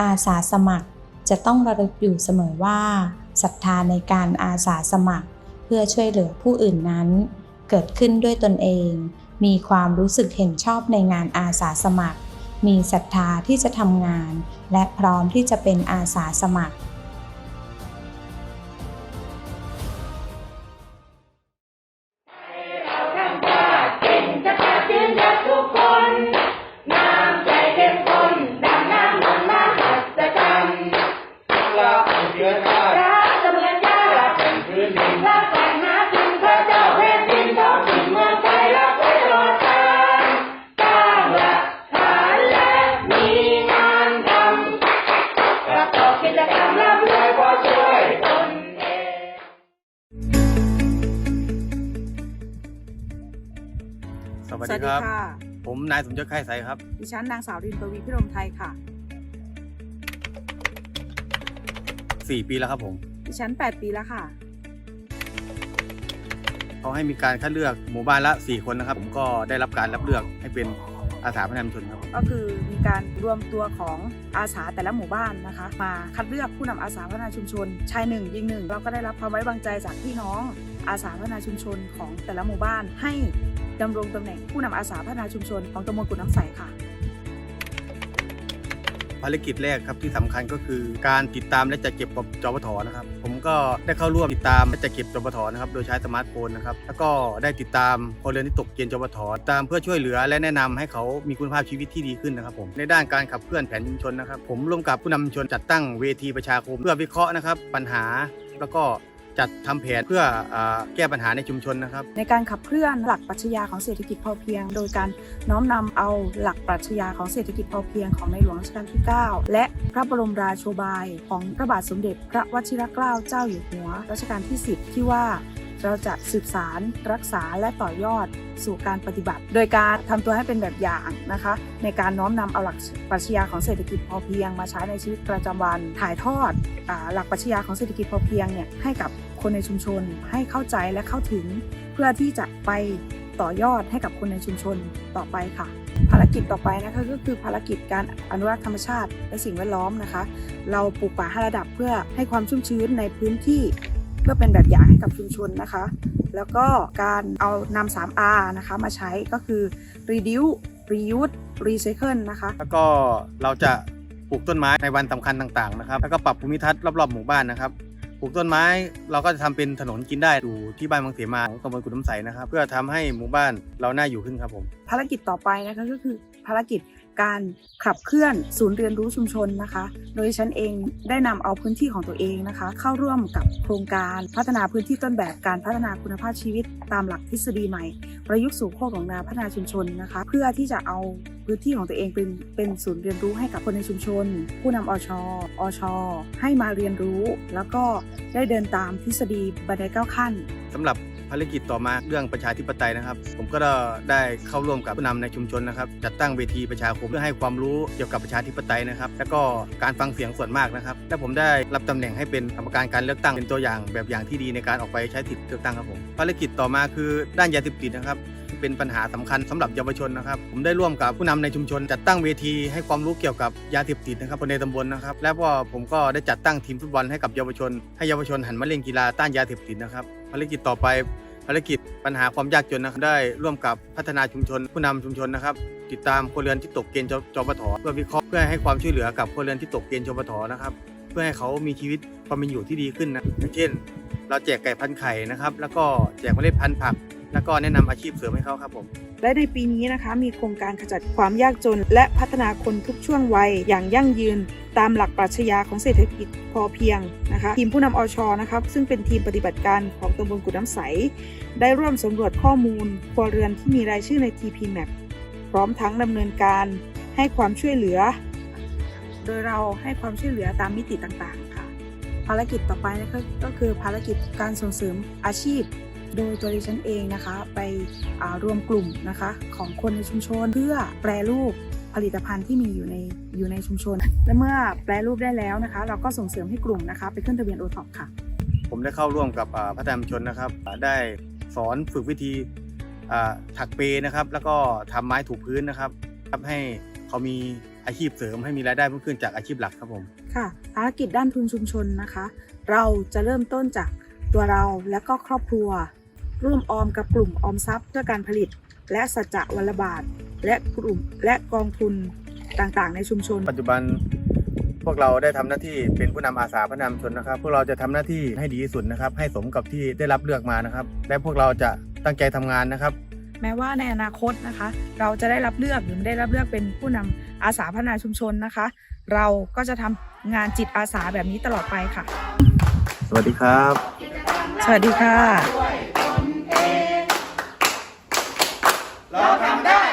อาสาสมัคร จะต้องระลึกอยู่เสมอว่าศรัทธาในการอาสาสมัคร เพื่อช่วยเหลือผู้อื่นนั้น เกิดขึ้นด้วยตนเอง มีความรู้สึกเห็นชอบในงานอาสาสมัคร มีศรัทธาที่จะทำงาน และพร้อมที่จะเป็นอาสาสมัคร สวัสสวัดีสคดีรับค่ะผมนายสมยศไข่ใสครับ ดิฉันนางสาวรินปวีพิรมไทยค่ะ 4 ปีแล้วครับผม ดิฉัน 8 ปีแล้วค่ะ เขาให้มีการคัดเลือกหมู่บ้านละ 4 คนนะครับ ผมก็ได้รับการรับเลือกให้เป็นอาสาพัฒนาชุมชนครับผมก็คือมีการรวมตัวของอาสาแต่ละหมู่บ้านนะคะ มาคัดเลือกผู้นำอาสาพัฒนาชุมชน ชายหนึ่งยิงหนึ่งเราก็ได้รับความไว้วางใจจากพี่น้อง อาสาพัฒนาชุมชนของแต่ละหมู่บ้าน ให้ดำรงตำแหน่งผู้นำอาสาพัฒนาชุมชนของตำบลกุดน้ำใสค่ะภารกิจแรกครับที่สำคัญก็คือ การติดตามและจัดเก็บกับจปทนะครับ ผมก็ได้เข้าร่วมติดตามและจัดเก็บจปทนะครับ โดยใช้สมาร์ทโฟนนะครับแล้วก็ได้ติดตามคนเรือนที่ตกเกณฑ์จปทตามเพื่อช่วยเหลือและแนะนำให้เขามีคุณภาพชีวิตที่ดีขึ้นนะครับ ผมในด้านการขับเคลื่อนแผนชุมชนนะครับ ผมร่วมกับผู้นำชุมชนจัดตั้งเวทีประชาคม เพื่อวิเคราะห์นะครับ ปัญหาแล้วก็ จัดทำแผนเพื่ออแก้ปัญหาในชุมชนนะครับ ในการขับเคลื่อนหลักปรัชญาของเศรษฐกิจพอเพียง โดยการน้อมนำเอาหลักปรัชญาของเศรษฐกิจพอเพียงของในหลวงรัชกาลที่ 9 และพระบรมราโชบาย ของพระบาทสมเด็จ พระวชิรเกล้าเจ้าอยู่หัวรัชกาลที่ 10 ที่ว่า เราจะสืบสารรักษาและต่อยอดสู่การปฏิบัติ โดยการทำตัวให้เป็นแบบอย่างนะคะ ในการน้อมนำเอาหลักปรัชญาของเศรษฐกิจพอเพียง มาใช้ในชีวิตประจำวันถ่ายทอดอหลักปรัชญาของเศรษฐกิจพอเพียงเนี่ยให้กับคนในชุมชน ให้เข้าใจและเข้าถึง เพื่อที่จะไปต่อยอดให้กับคนในชุมชนต่อไปค่ะ ภารกิจต่อไปนะคะก็คือภารกิจการอนุรักษ์ธรรมชาติและสิ่งแวดล้อมนะคะ เราปลูกป่าห้าระดับเพื่อให้ความชุ่มชื้นในพื้นที่ เพื่อเป็นแบบอย่างให้กับชุมชนนะคะ แล้วก็การเอานำ 3R นะคะมาใช้ก็คือ reduce reuse recycle นะคะแล้วก็เราจะปลูกต้นไม้ในวันสำคัญต่างๆนะครับ แล้วก็ปรับภูมิทัศน์รอบๆหมู่บ้านนะครับปลูกต้นไม้เราก็จะทำเป็นถนนกินได้อยู่ที่บ้านบางเสมาของตำบลกุดน้ำใสนะครับ เพื่อทำให้หมู่บ้านเราน่าอยู่ขึ้นครับผม ภารกิจต่อไปนะคะก็คือภารกิจ การขับเคลื่อนศูนย์เรียนรู้ชุมชนนะคะ โดยฉันเองได้นำเอาพื้นที่ของตัวเองนะคะ เข้าร่วมกับโครงการพัฒนาพื้นที่ต้นแบบการพัฒนาคุณภาพชีวิต ตามหลักทฤษฎีใหม่ ประยุกต์สู่โคกของนาพัฒนาชุมชนนะคะ เพื่อที่จะเอาพื้นที่ของตัวเองเป็นเป็นศูนย์เรียนรู้ให้กับคนในชุมชน ผู้นำอชอชให้มาเรียนรู้ แล้วก็ได้เดินตามทฤษฎีบันไดเก้าขั้นสำหรับารกิจต่อมาเรื่องประชาธิปไตยนะครับ ผมก็ได้เข้าร่วมกับผู้นำในชุมชนนะครับ จัดตั้งเวทีประชาคมเพื่อให้ความรู้เกี่ยวกับประชาธิปไตยนะครับ แล้วก็การฟังเสียงส่วนมากนะครับและผมได้รับตำแหน่งให้เป็นกรรมการการเลือกตั้งเป็นตัวอย่างแบบอย่างที่ดีในการออกไปใช้สิทธิเลือกตั้งครับผมภารกิจต่อมาคือด้านยาเสพติดนะครับเป็นปัญหาสำคัญสำหรับเยาวชนนะครับ ผมได้ร่วมกับผู้นำในชุมชน จัดตั้งเวทีให้ความรู้เกี่ยวกับยาเสพติดนะครับคนในตำบลนะครับ และก็ผมก็ได้จัดตั้งทีมฟุตบอลให้กับเยาวชน ให้เยาวชนหันมาเล่นกีฬาต้านยาเสพติดนะครับ ภารกิจต่อไปภารกิจปัญหาความยากจนนะครับได้ร่วมกับพัฒนาชุมชน ผู้นำชุมชนนะครับ ติดตามคนเรือนที่ตกเกณฑ์จจปทเพื่อวิเคราะห์เพื่อให้ความช่วยเหลือกับคนเรือนที่ตกเกณฑ์จปทนะครับ เพื่อให้เขามีชีวิตความเป็นอยู่ที่ดีขึ้นนะอย่างเช่น เราแจกไก่พันไข่นะครับ แล้วก็แจกเมล็ดพันธุ์ผัก แล้วก็แนะนำอาชีพเสริมให้เขาครับผม และในปีนี้นะคะมีโครงการขจัดความยากจน และพัฒนาคนทุกช่วงวัยอย่างยั่งยืนตามหลักปรัชญาของเศรษฐกิจพอเพียงนะคะทีมผู้นำอชนะครับซึ่งเป็นทีมปฏิบัติการของตำบลกุดน้ำใส ได้ร่วมสำรวจข้อมูลครัวเรือนที่มีรายชื่อใน TP Map พร้อมทั้งดำเนินการให้ความช่วยเหลือ โดยเราให้ความช่วยเหลือตามมิติต่างๆค่ะ ภารกิจต่อไปนะคะก็คือภารกิจการส่งเสริมอาชีพ โดยตัวดิฉันเองนะคะไปอ่ารวมกลุ่มนะคะของคนในชุมชน เพื่อแปรรูปผลิตภัณฑ์ที่มีอยู่ในอยู่ในชุมชน และเมื่อแปรรูปได้แล้วนะคะ เราก็ส่งเสริมให้กลุ่มนะคะ ไปขึ้นทะเบียนโอท็อปค่ะ ผมได้เข้าร่วมกับอ่าพัฒนาชุมชนนะครับอ่าได้สอนฝึกวิธีอ่าถักเปนะครับ แล้วก็ทำไม้ถูพื้นนะครับทำให้เขามีอาชีพเสริมให้มีรายได้เพิ่มขึ้นจากอาชีพหลักครับผมค่ะภารกิจด้านทุนชุมชนนะคะ เราจะเริ่มต้นจากตัวเราและก็ครอบครัว ร่วมออมกับกลุ่มออมทรัพย์เพื่อการผลิต และสัจจะวันละบาท และกลุ่มและกองทุนต่างๆ ในชุมชน ปัจจุบันพวกเราได้ทำหน้าที่เป็นผู้นำอาสาพัฒนามชนนะครับ พวกเราจะทำหน้าที่ให้ดีที่สุดนะครับ ให้สมกับที่ได้รับเลือกมานะครับ และพวกเราจะตั้งใจทำงานนะครับ แม้ว่าในอนาคตนะคะ เราจะได้รับเลือกหรือไม่ได้รับเลือกเป็นผู้นำอาสาพัฒนาชุมชนนะคะ เราก็จะทำงานจิตอาสาแบบนี้ตลอดไปค่ะ สวัสดีครับ สวัสดีค่ะ เราทำได้